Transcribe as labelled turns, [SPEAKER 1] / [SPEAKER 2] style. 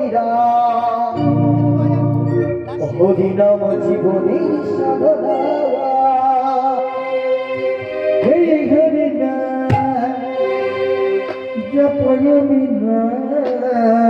[SPEAKER 1] বিরাম হরিনাম জীবনী সাধনা হরিনা জপয় বিরাম